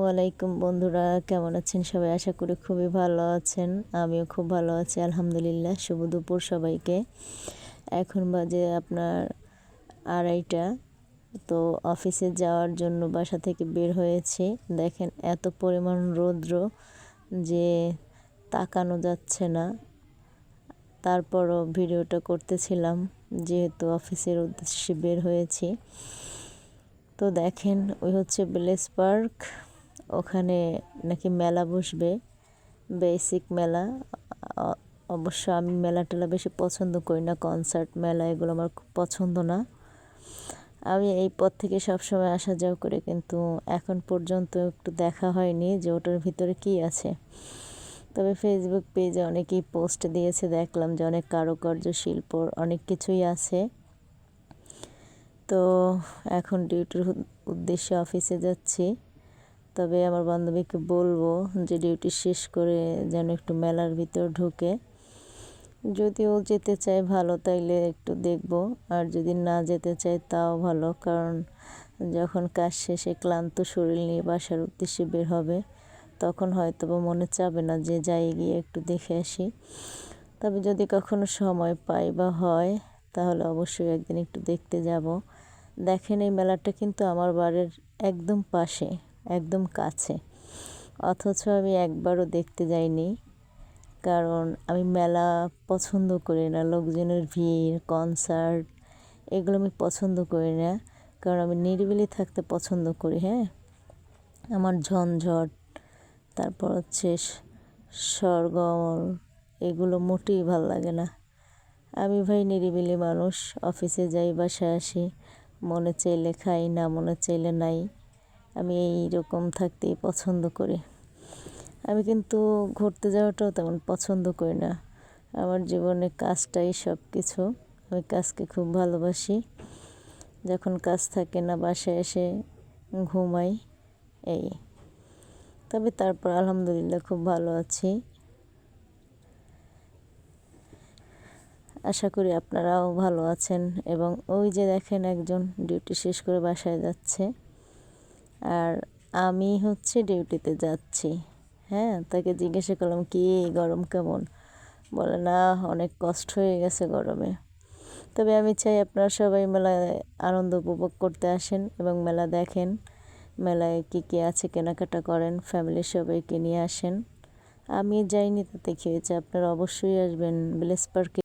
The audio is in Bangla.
আসসালামু আলাইকুম বন্ধুরা, কেমন আছেন সবাই? আশা করি খুবই ভালো আছেন। আমিও খুব ভালো আছি, আলহামদুলিল্লাহ। শুভ দুপুর সবাইকে। এখন বাজে আপনার আড়াইটা। তো অফিসে যাওয়ার জন্য বাসা থেকে বের হয়েছি। দেখেন এত পরিমাণ রৌদ্র যে তাকানো যাচ্ছে না। তারপরও ভিডিওটা করতেছিলাম, যেহেতু অফিসের উদ্দেশ্যে বের হয়েছি। তো দেখেন, ওই হচ্ছে ব্লেস পার্ক। ওখানে নাকি মেলা বসবে বেসিক মেলা। অবশ্য আমি মেলা টেলা বেশি পছন্দ করি না কনসার্ট মেলা এগুলো আমার খুব পছন্দ না। আমি এই পথ থেকে সবসময় আসা যাওয়া করে, কিন্তু এখন পর্যন্ত একটু দেখা হয়নি যে ওটার ভিতরে কি আছে। তবে ফেসবুক পেজে অনেকেই পোস্ট দিয়েছে, দেখলাম যে অনেক কারুকার্য, শিল্প, অনেক কিছুই আছে। তো এখন ডিউটির উদ্দেশ্যে অফিসে যাচ্ছি। তবে আমার বান্ধবীকে বলব যে ডিউটি শেষ করে যেন একটু মেলার ভিতর ঢুকে। যদিও যেতে চায় ভালো, তাইলে একটু দেখব। আর যদি না যেতে চায়, তাও ভালো, কারণ যখন কাজ শেষে ক্লান্ত শরীর নিয়ে বাসার উদ্দেশ্যে বের হবে, তখন হয়তো বা মনে চাবে না যে যাই গিয়ে একটু দেখে আসি। তবে যদি কখনো সময় পাই বা হয়, তাহলে অবশ্যই একদিন একটু দেখতে যাব। দেখেন, এই মেলাটা কিন্তু আমার বাড়ির একদম পাশে। একদম কাছে। অথচ আমি একবারও দেখতে যাইনি। কারণ আমি মেলা পছন্দ করি না। লোকজনের ভিড় কনসার্ট এগুলো আমি পছন্দ করি না। কারণ আমি নিরিবিলি থাকতে পছন্দ করি হ্যাঁ? আমার ঝঞ্ঝট, তারপর হচ্ছে সরগম এগুলো মোটেই ভালো লাগে না। আমি ভাই নিরিবিলি মানুষ। অফিসে যাই, বাসায় আসি। মনে চাইলে খাই, না মনে চাইলে নাই। আমি এই রকম থাকতেই পছন্দ করি। আমি কিন্তু ঘুরতে যাওয়াটাও তেমন পছন্দ করি না। আমার জীবনে কাজটাই সব কিছু আমি কাজকে খুব ভালোবাসি। যখন কাজ থাকে না, বাসায় এসে ঘুমাই, এই। তবে তারপর আলহামদুলিল্লাহ খুব ভালো আছি। আশা করি আপনারাও ভালো আছেন এবং ওই যে দেখেন একজন ডিউটি শেষ করে বাসায় যাচ্ছে। আর আমি হচ্ছে ডিউটিতে যাচ্ছি। হ্যাঁ তাকে জিজ্ঞাসা করলাম, কি গরম কেমন? বলে, না, অনেক কষ্ট হয়ে গেছে গরমে। তবে আমি চাই আপনারা সবাই মেলায় আনন্দ উপভোগ করতে আসেন এবং মেলা দেখেন, মেলায় কী কী আছে, কেনাকাটা করেন ফ্যামিলির সবাইকে নিয়ে আসেন। আমি যাইনি তাতে খেয়েছি, আপনারা অবশ্যই আসবেন ভিলেজ পার্কে